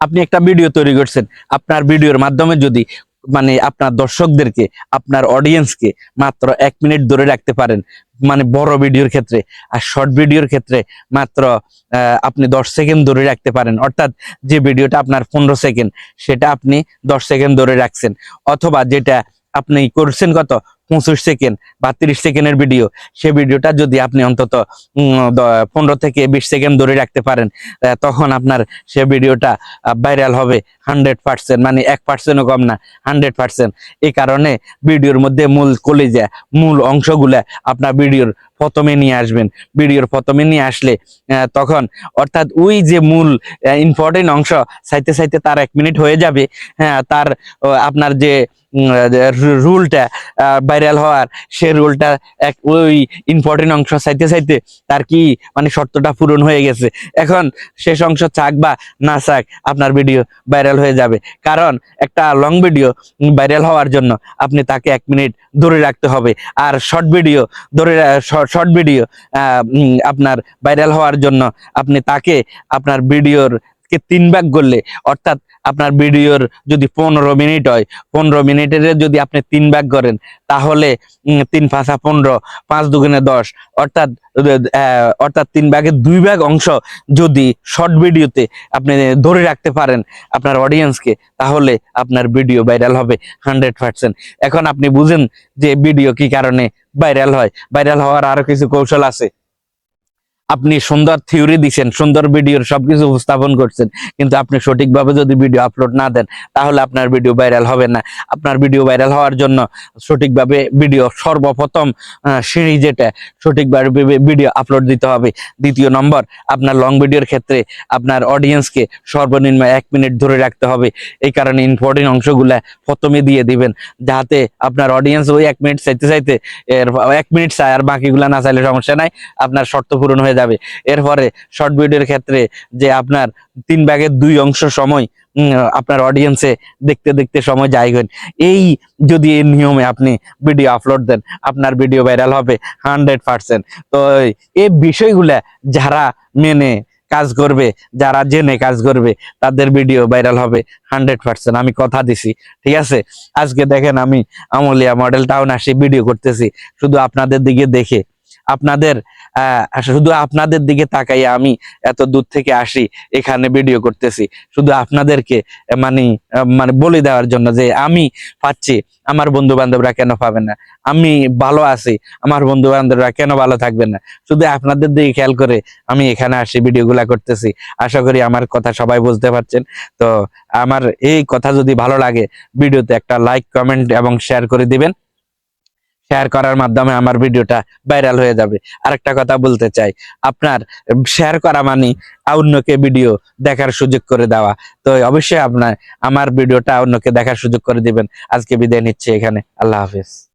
আপনি একটা ভিডিও তৈরি করছেন। আপনার ভিডিওর মাধ্যমে যদি মানে আপনার দর্শকদেরকে, আপনার অডিয়েন্সকে মাত্র এক মিনিট ধরে রাখতে পারেন মানে বড় ভিডিওর ক্ষেত্রে আর শর্ট ভিডিওর ক্ষেত্রে মাত্র আপনি দশ সেকেন্ড ধরে রাখতে পারেন। অর্থাৎ যে ভিডিওটা আপনার পনেরো সেকেন্ড সেটা আপনি দশ সেকেন্ড ধরে রাখছেন। অথবা যেটা আপনি করছেন কত? পঁচিশ সেকেন্ড বা তিরিশ সেকেন্ডের ভিডিও সে ভিডিওটা যদি আপনি অন্তত পনেরো থেকে বিশ সেকেন্ড ধরে রাখতে পারেন তখন আপনার সে ভিডিওটা ভাইরাল হবে। হান্ড্রেড পার্সেন্ট মানে এক পার্সেন্টও কম না, হান্ড্রেড পার্সেন্ট। এই কারণে ভিডিওর মধ্যে মূল কলিজা, মূল অংশগুলা আপনার ভিডিওর প্রথমে নিয়ে আসবেন। ভিডিওর প্রথমে নিয়ে আসলে তখন অর্থাৎ ওই যে মূল ইম্পর্টেন্ট অংশ সাইতে সাইতে তার এক মিনিট হয়ে যাবে হ্যাঁ তার আপনার যে রুলটা ভাইরাল হওয়ার, সে রুলটা এক, ওই ইম্পর্টেন্ট অংশ চাইতে চাইতে তার কি মানে শর্তটা পূরণ হয়ে গেছে। এখন শেষ অংশ চাক বা না চাক আপনার ভিডিও ভাইরাল হয়ে যাবে। কারণ একটা লং ভিডিও ভাইরাল হওয়ার জন্য আপনি তাকে এক মিনিট ধরে রাখতে হবে। আর শর্ট ভিডিও ধরে শর্ট ভিডিও আপনার ভাইরাল হওয়ার জন্য আপনি তাকে আপনার ভিডিওর কে তিন ভাগ করলে, অর্থাৎ আপনার ভিডিওর যদি পনেরো মিনিট হয়, পনেরো মিনিটের যদি আপনি তিন ভাগ করেন, তাহলে তিন পাঁচা পনেরো, পাঁচ দুগুণে দশ, অর্থাৎ অর্থাৎ তিন ভাগের দুই ভাগ অংশ যদি শর্ট ভিডিওতে আপনি ধরে রাখতে পারেন আপনার অডিয়েন্সকে তাহলে আপনার ভিডিও ভাইরাল হবে হান্ড্রেড পার্সেন্ট এখন আপনি বুঝেন যে ভিডিও কি কারণে ভাইরাল হয়? ভাইরাল হওয়ার আরও কিছু কৌশল আছে? আপনি সুন্দর থিওরি দিচ্ছেন সুন্দর ভিডিওর সবকিছু উপস্থাপন করছেন, কিন্তু আপনি সঠিকভাবে যদি ভিডিও আপলোড না দেন, তাহলে আপনার ভিডিও ভাইরাল হবে না। আপনার ভিডিও ভাইরাল হওয়ার জন্য সঠিকভাবে ভিডিও সর্বপ্রথম সিঁড়ি যেটা, সঠিকভাবে ভিডিও আপলোড দিতে হবে। দ্বিতীয় নম্বর, আপনার লং ভিডিওর ক্ষেত্রে আপনার অডিয়েন্সকে সর্বনিম্ন এক মিনিট ধরে রাখতে হবে। এই কারণে ইম্পর্টেন্ট অংশগুলা প্রথমে দিয়ে দিবেন, যাতে আপনার অডিয়েন্স ওই এক মিনিট চাইতে চাইতে, এর এক মিনিট চায় আর বাকিগুলা না চাইলে সমস্যা নাই। আপনার শর্ত পূরণ হয়ে যাবে। এরপরে শর্ট ভিডিওর ক্ষেত্রে যে আপনার তিন ভাগের দুই অংশ সময় আপনার অডিয়েন্সে দেখতে দেখতে সময় যাইবেন এই যদি এই নিয়মে আপনি ভিডিও আপলোড দেন, আপনার ভিডিও ভাইরাল হবে হান্ড্রেড পার্সেন্ট তো এই বিষয়গুলা যারা মেনে কাজ করবে, যারা জেনে কাজ করবে, তাদের ভিডিও ভাইরাল হবে হান্ড্রেড পার্সেন্ট আমি কথা দিছি, ঠিক আছে? আজকে দেখেন আমি আমলিয়া মডেল টাউন আসি ভিডিও করতেছি। শুধু আপনাদের দিকে দেখে আপনাদের শুধু আপনাদের দিকে তাকাই আমি এত দূর থেকে আসি, এখানে ভিডিও করতেছি। শুধু আপনাদেরকে মানে মানে বলে দেওয়ার জন্য যে আমি পাচ্ছি, আমার বন্ধু বান্ধবরা কেন পাবে না? আমি ভালো আছি, আমার বন্ধু বান্ধবরা কেন ভালো থাকবে না? শুধু আপনাদের দিকে খেয়াল করে আমি এখানে আসি ভিডিওগুলা করতেছি। আশা করি আমার কথা সবাই বুঝতে পারছেন। তো আমার এই কথা যদি ভালো লাগে ভিডিওতে একটা লাইক কমেন্ট এবং শেয়ার করে দিবেন। শেয়ার করার মাধ্যমে আমার ভিডিওটা ভাইরাল হয়ে যাবে। আরেকটা কথা বলতে চাই, আপনার শেয়ার করা মানে অন্যকে ভিডিও দেখার সুযোগ করে দেওয়া। তো অবশ্যই আপনার, আমার ভিডিওটা অন্যকে দেখার সুযোগ করে দিবেন। আজকে বিদায় নিচ্ছে এখানে, আল্লাহ হাফিজ।